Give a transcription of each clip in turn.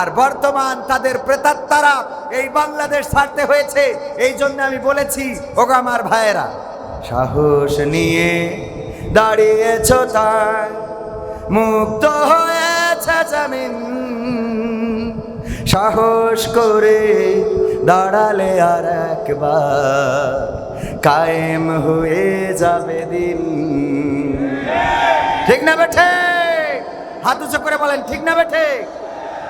আর বর্তমান তাদের প্রেতাত্মারা এই বাংলাদেশ ছাড়তে হয়েছে, এই জন্য আমি বলেছি ওগামার ভাইয়েরা, সাহস নিয়ে দাঁড়িয়েছ তাই, মুক্ত হয়েছে জামিন। সাহস করে দাঁড়ালে আর একবার কায়েম হয়ে যাবে দিন। ঠিক না বেঠে? হাত উঁচু করে বলেন, ঠিক না বেঠে?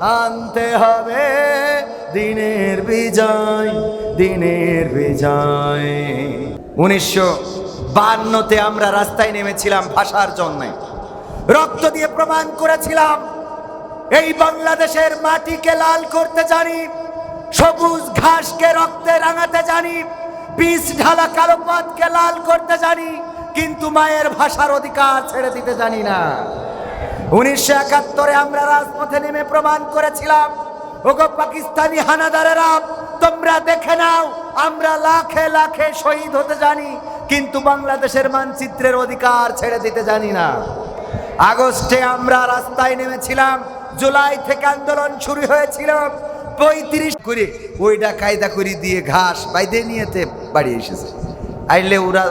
আনতে হবে দিনের বিজয় দিনের বিজয়। উনিশশো বান্নতে আমরা রাস্তায় নেমেছিলাম ভাষার জন্যে। রক্ত দিয়ে প্রমাণ করেছিলাম, এই বাংলাদেশের মাটিকে লাল করতে জানি, সবুজ ঘাসকে রক্তে রাঙাতে জানি, বীজ ঢালা কালো পথকে লাল করতে জানি, কিন্তু মায়ের ভাষার অধিকার ছেড়ে দিতে জানি না। উনিশশো একাত্তরে আমরা রাজপথে নেমে প্রমাণ করেছিলাম, ওগো পাকিস্তানি হানাদারেরা, তোমরা দেখে নাও, আমরা লাখে লাখে শহীদ হতে জানি, কিন্তু বাংলাদেশের মানচিত্রের অধিকার ছেড়ে দিতে জানি না। আগস্টে আমরা রাস্তায় নেমেছিলাম, জুলাই থেকে আন্দোলন শুরু হয়েছিল, পঁয়ত্রিশ করে ওইটা কায়দা করে দিয়ে ঘাস বাইদে নিয়েতে বাড়ি এসেছে। আইলে ওরা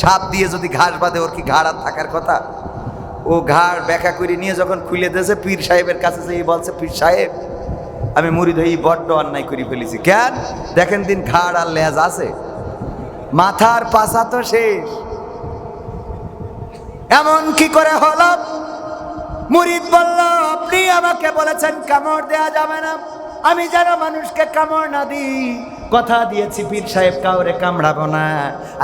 সাপ দিয়ে যদি ঘাস বাঁধে, ওর কি ঘাড় থাকার কথা? ও ঘাড় ব্যাখ্যা করে নিয়ে যখন খুলে দিয়েছে, পীর সাহেবের কাছে যেই বলছে, পীর সাহেব, আমি মুড়িদ হয়ে বড্ড অন্যায় করে ফেলেছি। কেন? দেখেন দিন ঘাড় আর লেজ আছে। মাথার পাশা তো শেষ। এমন কি করে হলো? মুরিদ বলল, আপনি আমাকে বলেছেন কামড় দেয়া যাবে না। আমি যেন মানুষকে কামড় না দিই। কথা দিয়েছি পীর সাহেব, কাউরে কামড়াবো না।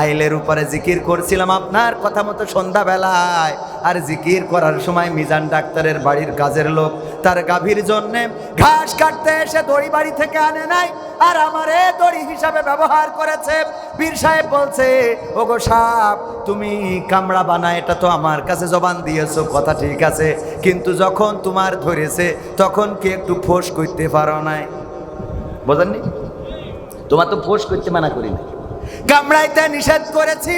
আইলের উপরে জিকির করছিলাম আপনার কথা মতো সন্ধ্যাবেলায়। আর জিকির করার সময় মিজান ডাক্তারের বাড়ির কাজের লোক, তার গাভীর জন্যে ঘাস কাটতে এসে দড়ি বাড়ি থেকে আনে নাই, আর আমার দড়ি হিসাবে ব্যবহার করেছে। পীর সাহেব বলছে, ওগো সাপ, তুমি কামড়া বানা এটা তো আমার কাছে জবান দিয়েছ, কথা ঠিক আছে। কিন্তু যখন তোমার ধরেছে, তখন কি একটু ফোঁস করতে পারো নাই? বোঝেননি? তোমার তো ফোঁস করতে মানা করি না কামড়াইতে নিষেধ করেছি,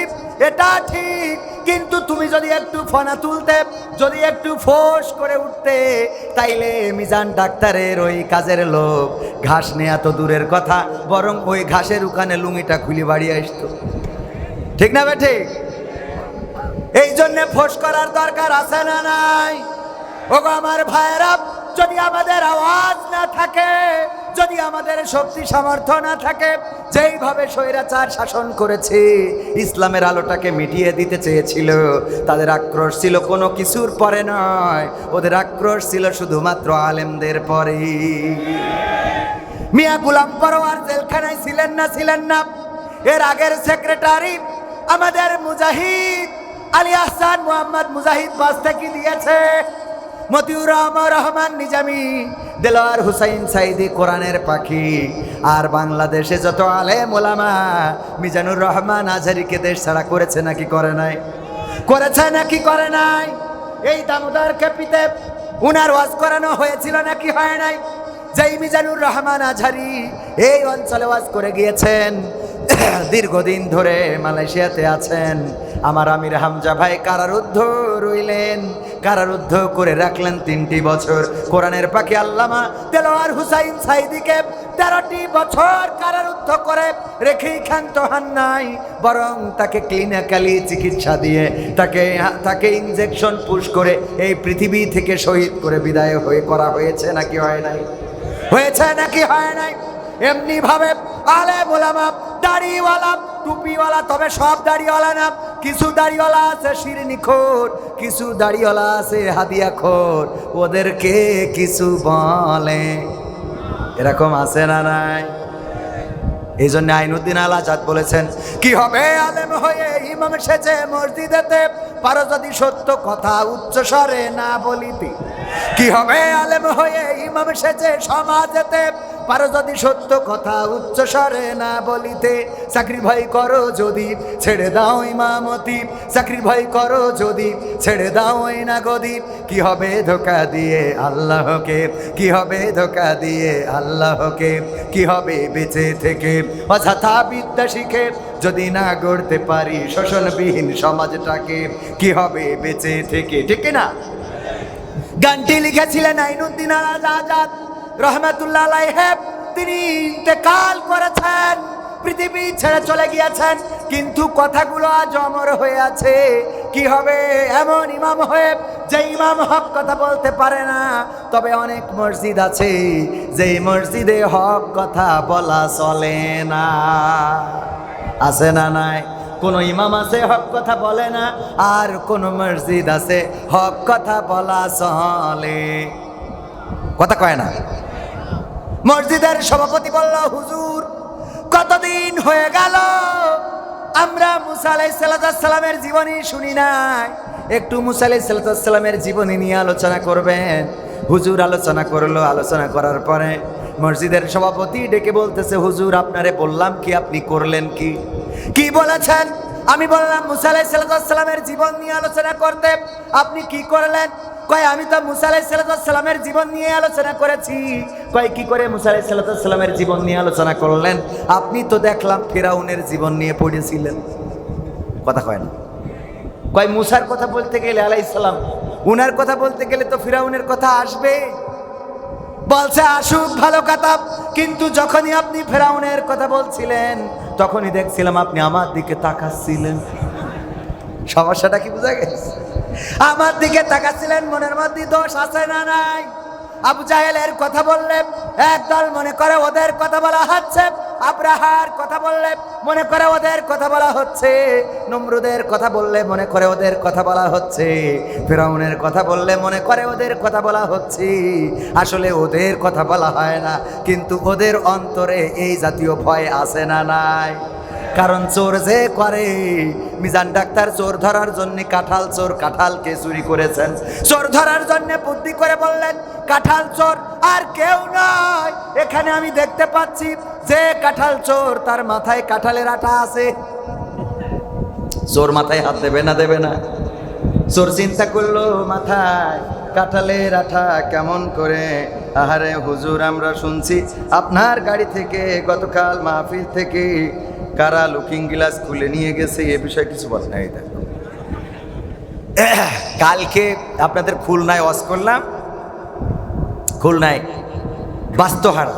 এটা ঠিক, কিন্তু তুমি যদি একটু ফনা তুলতে, যদি একটু ফোঁস করে উঠতে, তাইলে মিজান ডাক্তারের ওই কাজের লোক ঘাস নেয়া তো দূরের কথা, বরং ওই ঘাসের উখানে লুঙ্গিটা খুলি বাড়ি আসতো। ঠিক না বে ঠিক এই জন্যে ফোঁস করার দরকার আছে না নাই? ওগো আমার ভাইয়েরা, যদি আমাদের আওয়াজ না থাকে যদি আমাদের শক্তি সামর্থ্য না থাকে, যেইভাবে স্বৈরাচার শাসন করেছে, ইসলামের আলোটাকে মিটিয়ে দিতে চেয়েছিল। তাদের আক্রোশ ছিল কোনো কিছুর পরে নয়। ওদের আক্রোশ ছিল শুধুমাত্র আলেমদের পরে মিয়া গুলাম পরোয়ার জেলখানায় ছিলেন না ছিলেন না। এর আগের সেক্রেটারি আমাদের মুজাহিদ, আলী আহসান মোহাম্মদ মুজাহিদ বাস্তাকি দিয়েছে। মতিউর রহমান রহমান নিজামি, দেলোয়ার হুসাইন সাইদি কোরআনের পাখি। আর বাংলাদেশে যত আলেম ওলামা মিজানুর রহমান আজহারিকে দেশ ছাড়া করেছে নাকি করে নাই? করেছে নাকি করে নাই? এই দামোদর কেপিতে উনার ওয়াজ করানো হয়েছিল নাকি হয় নাই? যেই মিজানুর রহমান আজহারি এই অঞ্চলে ওয়াজ করে গিয়েছেন, দীর্ঘদিন ধরে মালয়েশিয়াতে আছেন। আমার আমির হামজা ভাই কারারুদ্ধ রইলেন। কারারুদ্ধ করে রাখলেন তিনটি বছর। কোরআনের পাখি আল্লামা দেলোয়ার হুসাইন সাইদিকে তেরোটি বছর কারারুদ্ধ করে রেখেই ক্ষান্ত হান নাই, বরং তাকে ক্লিনিক্যালি চিকিৎসা দিয়ে তাকে তাকে ইনজেকশন পুশ করে এই পৃথিবী থেকে শহীদ করে বিদায় হয়ে, করা হয়েছে নাকি হয় নাই? হয়েছে নাকি হয় নাই? এমনি ভাবে আলে মোলামা দাড়িওয়ালা টুপিওয়ালা, তবে সব দাড়িওয়ালা না। কিছু দাড়িওয়ালা আছে শিরনিখোর কিছু দাড়িওয়ালা আছে হাদিয়া খোর। ওদেরকে কিছু বলে। এরকম আছে না নাই? এই জন্য আইনুদ্দিন আল আজাদ বলেছেন, কি হবে আলেম হয়ে ইমাম সেজে মসজিদেতে? পারো যদি সত্য কথা উচ্চ স্বরে না বলিতে। কি হবে আলেম হয়ে ইমাম সেজে সমাজেতে? পারো যদি সত্য কথা উচ্চ স্বরে না বলিতে, চাকরি ভয় করো যদি, ছেড়ে দাও ইমামতি, চাকরি ভয় করো যদি, ছেড়ে দাও ওই না গদি কি হবে ধোকা দিয়ে আল্লাহকে, কি হবে ধোকা দিয়ে আল্লাহকে, কি হবে বেঁচে থেকে? অযথা বিদ্যা শিখে যদি না গড়তে পারি শোষণবিহীন সমাজটাকে, কি হবে বেঁচে থেকে? ঠিক না গানটি লিখেছিলেন আইনুদ্দিন আজাদ। রহমাতুল্লাহ তিনি ইন্তেকাল করেছেন, পৃথিবী ছেড়ে চলে গিয়েছেন, কিন্তু কথাগুলো আজ অমর হয়ে আছে। কি হবে? এমন ইমাম হয়ে যে ইমাম হক কথা বলতে পারে না। তবে অনেক মসজিদ আছে, যে মসজিদে হক কথা বলা চলে না। আছে না নাই? কোন ইমাম আছে হক কথা বলে না, আর কোন মসজিদ আছে হক কথা বলা চলে। কথা কয় না? মসজিদের সভাপতি বলল, হুজুর, কতদিন হয়ে গেল? আমরা মুসা আলাইসাল্লামের জীবনী শুনি নাই। একটু মুসা আলাইসাল্লামের জীবনী নিয়ে আলোচনা করবেন। হুজুর আলোচনা করল। আলোচনা করার পরে মসজিদের সভাপতি ডেকে বলতেছে, হুজুর, আপনারে বললাম কি, আপনি করলেন কি? কি বলেছেন? আমি বললাম, মুসা আলাইসাল্লামের জীবন নিয়ে আলোচনা করতে আপনি কি করলেন? কয়, আমি তো মুসা আলাইসাল্লামের জীবন নিয়ে আলোচনা করেছি। কয়, কি করে মুসা আলাইসাল্লামের জীবন নিয়ে আলোচনা করলেন? আপনি তো দেখলাম ফেরাউনের জীবন নিয়ে পড়েছিলেন। কথা কয় না। কয়, মুসার কথা বলতে গেলে আলাইসাল্লাম উনার কথা বলতে গেলে তো ফিরাউনের কথা আসবে। বলছে, আসুক, ভালো কথা। কিন্তু যখনই আপনি ফেরাউনের কথা বলছিলেন, তখনই দেখছিলাম আপনি আমার দিকে তাকাচ্ছিলেন। সমস্যাটা কি বোঝা গেছে? আমার দিকে তাকাচ্ছিলেন মনের মধ্যে দোষ আছে না নাই? আবু জাহেলের কথা বললে, একদল মনে করে ওদের কথা বলা হচ্ছে, আব্রাহার কথা বললে মনে করে ওদের কথা বলা হচ্ছে, নমরুদের কথা বললে মনে করে ওদের কথা বলা হচ্ছে, ফেরাউনের কথা বললে মনে করে ওদের কথা বলা হচ্ছে। আসলে ওদের কথা বলা হয় না, কিন্তু ওদের অন্তরে এই জাতীয় ভয় আছে না নাই? কারণ চোর যে করে, মিজান ডাক্তার চোর ধরার জন্য কাঁঠাল চোর কাঁঠালকে চুরি করেছেন? চোর ধরার জন্য বুদ্ধি করে বললেন, কাঁঠাল চোর আর কেউ নয় এখানে আমি দেখতে পাচ্ছি যে কাঁঠাল চোর তার মাথায় কাঁঠালের আটা আছে। চোর মাথায় হাত দেবে না দেবে না। চোর চিন্তা করল, মাথায় কাঁঠালের আঠা কেমন করে? আহারে হুজুর, আমরা শুনছি, আপনার গাড়ি থেকে গতকাল মাহফিল থেকে কারা লুকিং গ্লাস খুলে নিয়ে গেছে, এ বিষয়ে কিছু বলে নাই এটা কালকে আপনাদের খুলনায় ওয়াশ করলাম। খুলনায় বাস্তহারা।